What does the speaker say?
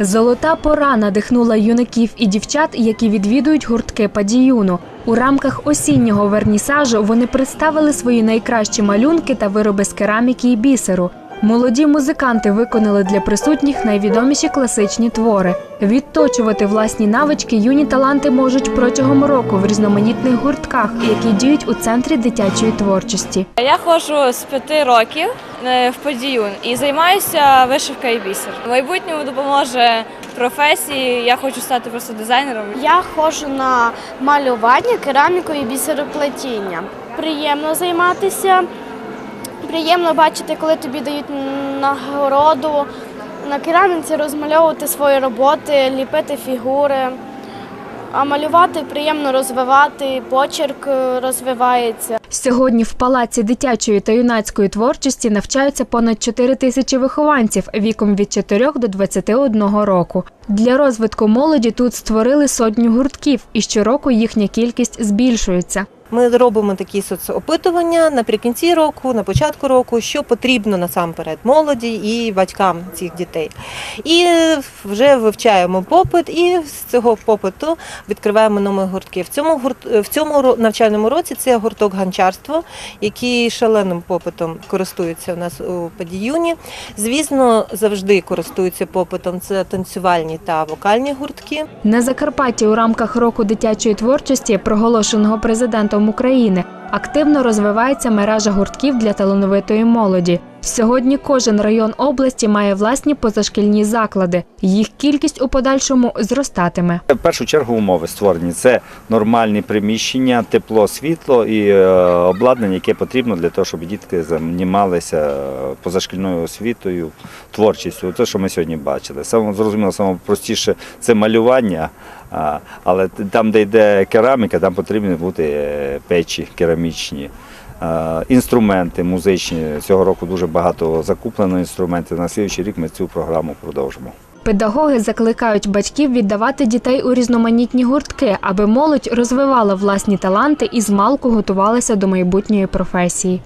Золота пора надихнула юнаків і дівчат, які відвідують гуртки падіюну. У рамках осіннього вернісажу вони представили свої найкращі малюнки та вироби з кераміки і бісеру. Молоді музиканти виконали для присутніх найвідоміші класичні твори. Відточувати власні навички юні таланти можуть протягом року в різноманітних гуртках, які діють у центрі дитячої творчості. Я ходжу з п'яти років е, в подіюн і займаюся вишивкою і бісер. В майбутньому допоможе професії. Я хочу стати просто дизайнером. Я ходжу на малювання, кераміку і бісероплетіння. Приємно займатися. Приємно бачити, коли тобі дають нагороду. На кераміці розмальовувати свої роботи, ліпити фігури. А малювати приємно розвивати, почерк е, розвивається. Сьогодні в палаці дитячої та юнацької творчості навчаються понад 4 тисячі вихованців віком від 4 до 21 року. Для розвитку молоді тут створили сотню гуртків, і щороку їхня кількість збільшується. Ми робимо такі соцопитування наприкінці року, на початку року, що потрібно насамперед молоді і батькам цих дітей. І вже вивчаємо попит, і з цього попиту відкриваємо нові гуртки. В цьому в цьому навчальному році це гурток ганчарство, який шаленим попитом користується у нас у Падіюні. Звісно, завжди користуються попитом. Це танцювальні та вокальні гуртки. На Закарпатті у рамках року дитячої творчості, проголошеного президентом України, активно розвивається мережа гуртків для талановитої молоді. Сьогодні кожен район області має власні позашкільні заклади. Їх кількість у подальшому зростатиме. В першу чергу умови створені. Це нормальні приміщення, тепло, світло і е, обладнання, яке потрібно для того, щоб дітки займалися е, позашкільною освітою, творчістю. Те, що ми сьогодні бачили. Зрозуміло, саме простіше це малювання, але там, де йде кераміка, там потрібні бути е, печі керамічні. Е, Інструменти музичні цього року дуже багато закуплено інструментів. На слідчий рік ми цю програму продовжимо. Педагоги закликають батьків віддавати дітей у різноманітні гуртки, аби молодь розвивала власні таланти і змалку готувалася до майбутньої професії.